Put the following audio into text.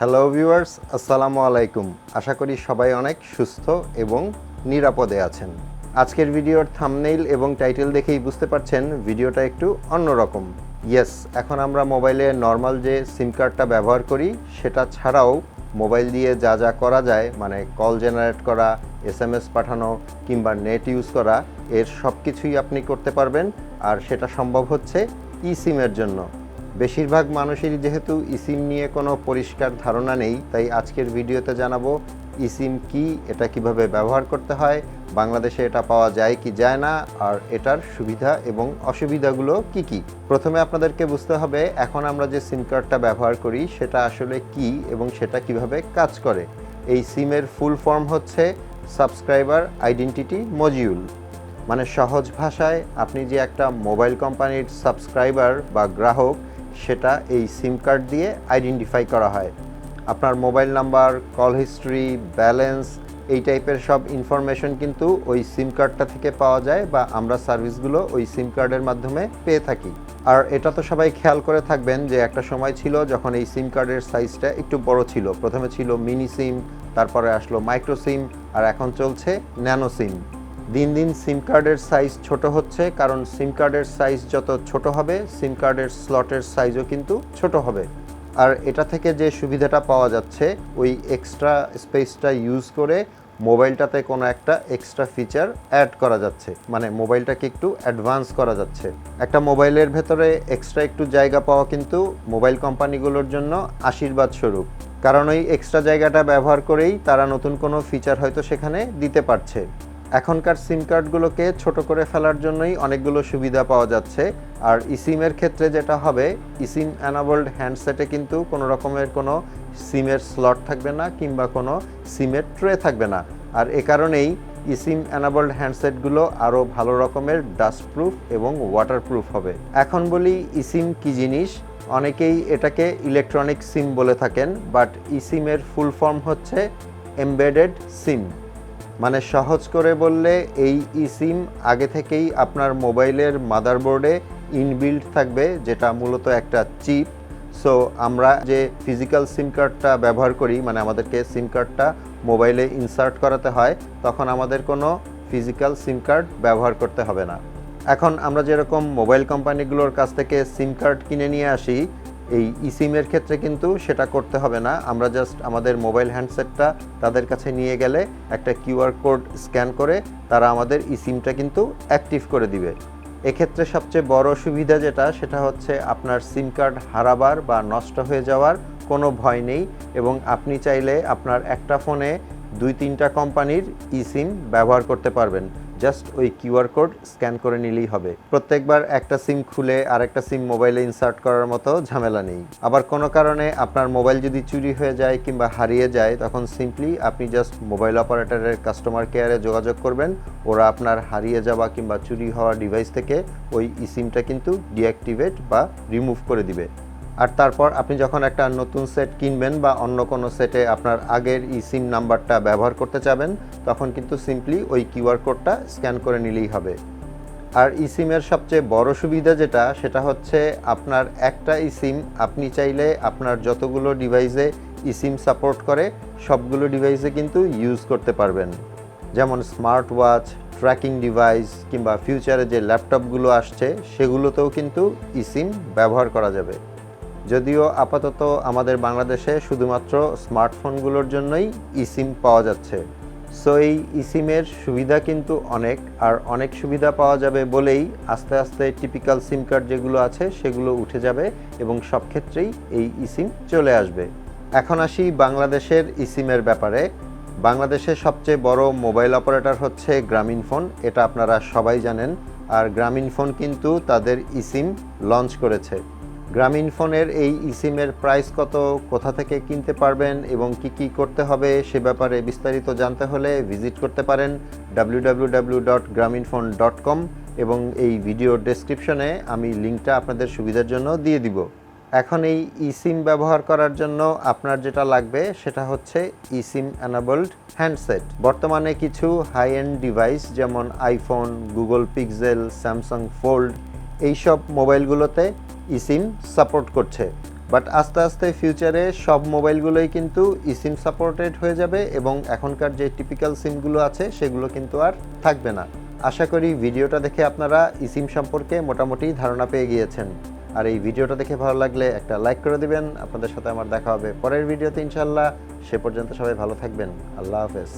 Hello viewers আসসালামু আলাইকুম আশা করি সবাই অনেক সুস্থ এবং নিরাপদে আছেন। আজকের ভিডিওর থামনেইল এবং টাইটেল দেখেই বুঝতে পারছেন ভিডিওটা একটু অন্যরকম। ইয়েস এখন আমরা মোবাইলে নর্মাল যে সিম কার্ডটা ব্যবহার করি, সেটা ছাড়াও মোবাইল দিয়ে যা যা করা যায় মানে কল জেনারেট করা এস এম এস পাঠানো কিংবা নেট ইউজ করা, এর সব কিছুই আপনি করতে পারবেন। আর সেটা সম্ভব হচ্ছে ই সিমের জন্য। বেশিরভাগ মানুষেরই যেহেতু ইসিম নিয়ে কোনো পরিষ্কার ধারণা নেই, তাই আজকের ভিডিওতে জানাব ইসিম কি, এটা কীভাবে ব্যবহার করতে হয়, বাংলাদেশে এটা পাওয়া যায় কি যায় না, আর এটার সুবিধা এবং অসুবিধাগুলো কি কি। প্রথমে আপনাদেরকে বুঝতে হবে, এখন আমরা যে সিম কার্ডটা ব্যবহার করি, সেটা আসলে কি এবং সেটা কীভাবে কাজ করে। এই সিমের ফুল ফর্ম হচ্ছে সাবস্ক্রাইবার আইডেন্টিটি মজিউল মানে সহজ ভাষায়, আপনি যে একটা মোবাইল কোম্পানির সাবস্ক্রাইবার বা গ্রাহক সেটা এই সিম কার্ড দিয়ে আইডেন্টিফাই করা হয়। আপনার mobile number call history balance এই টাইপের সব ইনফরমেশন কিন্তু ওই সিম কার্ডটা থেকে পাওয়া যায় বা আমরা সার্ভিসগুলো ওই সিম কার্ডের মাধ্যমে পেয়ে থাকি। আর এটা তো সবাই খেয়াল করে থাকবেন যে একটা সময় ছিল যখন এই সিম কার্ডের সাইজটা একটু বড় ছিল। প্রথমে ছিল মিনি সিম তারপরে আসলো মাইক্রো সিম আর এখন চলছে ন্যানো সিম দিন দিন সিম কার্ডের সাইজ ছোট হচ্ছে, কারণ সিম কার্ডের সাইজ যত ছোট হবে সিম কার্ডের স্লটের সাইজও কিন্তু ছোট হবে। আর এটা থেকে যে সুবিধাটা পাওয়া যাচ্ছে, ওই এক্সট্রা স্পেসটা ইউজ করে মোবাইলটাতে কোনো একটা এক্সট্রা ফিচার অ্যাড করা যাচ্ছে। মানে মোবাইলটাকে একটু অ্যাডভান্স করা যাচ্ছে। একটা মোবাইলের ভেতরে এক্সট্রা একটু জায়গা পাওয়া কিন্তু মোবাইল কোম্পানিগুলোর জন্য আশীর্বাদ স্বরূপ। কারণ ওই এক্সট্রা জায়গাটা ব্যবহার করেই তারা নতুন কোনো ফিচার হয়তো সেখানে দিতে পারছে। এখনকার সিম কার্ডগুলোকে ছোট করে ফেলার জন্যই অনেকগুলো সুবিধা পাওয়া যাচ্ছে। আর ইসিমের ক্ষেত্রে যেটা হবে ইসিম অ্যানাবল্ড হ্যান্ডসেটে কিন্তু কোনো রকমের কোনো সিমের স্লট থাকবে না কিংবা কোনো সিমের ট্রে থাকবে না। আর এ কারণেই ইসিম অ্যানাবল্ড হ্যান্ডসেটগুলো আরও ভালো রকমের ডাস্টপ্রুফ এবং ওয়াটারপ্রুফ হবে। এখন বলি ইসিম কি জিনিস? অনেকেই এটাকে ইলেকট্রনিক সিম বলে থাকেন বাট ইসিমের ফুল ফর্ম হচ্ছে এমবেডেড সিম মানে সহজ করে বললে এই ইসিম আগে থেকেই আপনার মোবাইলের মাদারবোর্ডে ইনবিল্ড থাকবে, যেটা মূলত একটা চিপ সো আমরা যে ফিজিক্যাল সিম কার্ডটা ব্যবহার করি মানে আমাদেরকে সিম কার্ডটা মোবাইলে ইনসার্ট করাতে হয়, তখন আমাদের কোনো ফিজিক্যাল সিম কার্ড ব্যবহার করতে হবে না। এখন আমরা যেরকম মোবাইল কোম্পানিগুলোর কাছ থেকে সিম কার্ড কিনে নিয়ে আসি এই ইসিমের ক্ষেত্রে কিন্তু সেটা করতে হবে না। আমরা জাস্ট আমাদের মোবাইল হ্যান্ডসেটটা তাদের কাছে নিয়ে গেলে একটা কিউআর কোড স্ক্যান করে তারা আমাদের ইসিমটা কিন্তু অ্যাক্টিভ করে দিবে। এক্ষেত্রে সবচেয়ে বড় সুবিধা যেটা, সেটা হচ্ছে আপনার সিম কার্ড হারাবার বা নষ্ট হয়ে যাওয়ার কোনো ভয় নেই এবং আপনি চাইলে আপনার একটা ফোনে দুই তিনটা কোম্পানির ই সিম ব্যবহার করতে পারবেন। জাস্ট ওই কিউআর কোড স্ক্যান করে নিলেই হবে। প্রত্যেকবার একটা সিম খুলে আর একটা সিম মোবাইলে ইনসার্ট করার মতো ঝামেলা নেই। আবার কোনো কারণে আপনার মোবাইল যদি চুরি হয়ে যায় কিংবা হারিয়ে যায়, তখন সিম্পলি আপনি জাস্ট মোবাইল অপারেটরের কাস্টমার কেয়ারে যোগাযোগ করবেন। ওরা আপনার হারিয়ে যাওয়া কিংবা চুরি হওয়া ডিভাইস থেকে ওই ই সিমটা কিন্তু ডিঅ্যাক্টিভেট বা রিমুভ করে দিবে। আর তারপর আপনি যখন একটা নতুন সেট কিনবেন বা অন্য কোনো সেটে আপনার আগের ই সিম নাম্বারটা ব্যবহার করতে চাবেন, তখন কিন্তু সিম্পলি ওই কিউআর কোডটা স্ক্যান করে নিলেই হবে। আর ই সিমের সবচেয়ে বড় সুবিধা যেটা, সেটা হচ্ছে আপনার একটা ই সিম আপনি চাইলে আপনার যতগুলো ডিভাইসে ই সিম সাপোর্ট করে, সবগুলো ডিভাইসে কিন্তু ইউজ করতে পারবেন। যেমন স্মার্ট ওয়াচ ট্র্যাকিং ডিভাইস কিংবা ফিউচারে যে ল্যাপটপগুলো আসছে, সেগুলোতেও কিন্তু ই সিম ব্যবহার করা যাবে। যদিও আপাতত আমাদের বাংলাদেশে শুধুমাত্র স্মার্টফোনগুলোর জন্যই ইসিম পাওয়া যাচ্ছে। সো এই ইসিমের সুবিধা কিন্তু অনেক, আর অনেক সুবিধা পাওয়া যাবে বলেই আস্তে আস্তে টিপিক্যাল সিম কার্ড যেগুলো আছে সেগুলো উঠে যাবে এবং সব ক্ষেত্রেই এই ইসিম চলে আসবে। এখন আসি বাংলাদেশের ইসিমের ব্যাপারে। বাংলাদেশের সবচেয়ে বড় মোবাইল অপারেটর হচ্ছে গ্রামীণ ফোন, এটা আপনারা সবাই জানেন। আর গ্রামীণ ফোন কিন্তু তাদের ইসিম লঞ্চ করেছে। গ্রামীণ ফোনের এই ইসিমের প্রাইস কত, কোথা থেকে কিনতে পারবেন এবং কি কি করতে হবে সে ব্যাপারে বিস্তারিত জানতে হলে ভিজিট করতে পারেন www.graminphone.com এবং এই ভিডিও ডেসক্রিপশনে আমি লিঙ্কটা আপনাদের সুবিধার জন্য দিয়ে দিব। এখন এই ইসিম ব্যবহার করার জন্য আপনার যেটা লাগবে সেটা হচ্ছে ইসিম অ্যানাবল্ড হ্যান্ডসেট বর্তমানে কিছু হাই এন্ড ডিভাইস যেমন iPhone Google Pixel Samsung Fold এইসব মোবাইলগুলোতে ইসিম সাপোর্ট করছে। বাট আস্তে আস্তে ফিউচারে সব মোবাইলগুলোই কিন্তু ইসিম সাপোর্টেড হয়ে যাবে এবং এখনকার যে টিপিক্যাল সিমগুলো আছে, সেগুলো কিন্তু আর থাকবে না। আশা করি ভিডিওটা দেখে আপনারা ইসিম সম্পর্কে মোটামুটি ধারণা পেয়ে গিয়েছেন। আর এই ভিডিওটা দেখে ভালো লাগলে একটা লাইক করে দিবেন। আপনাদের সাথে আমার দেখা হবে পরের ভিডিওতে ইনশাল্লাহ সে পর্যন্ত সবাই ভালো থাকবেন। আল্লাহ হাফেজ।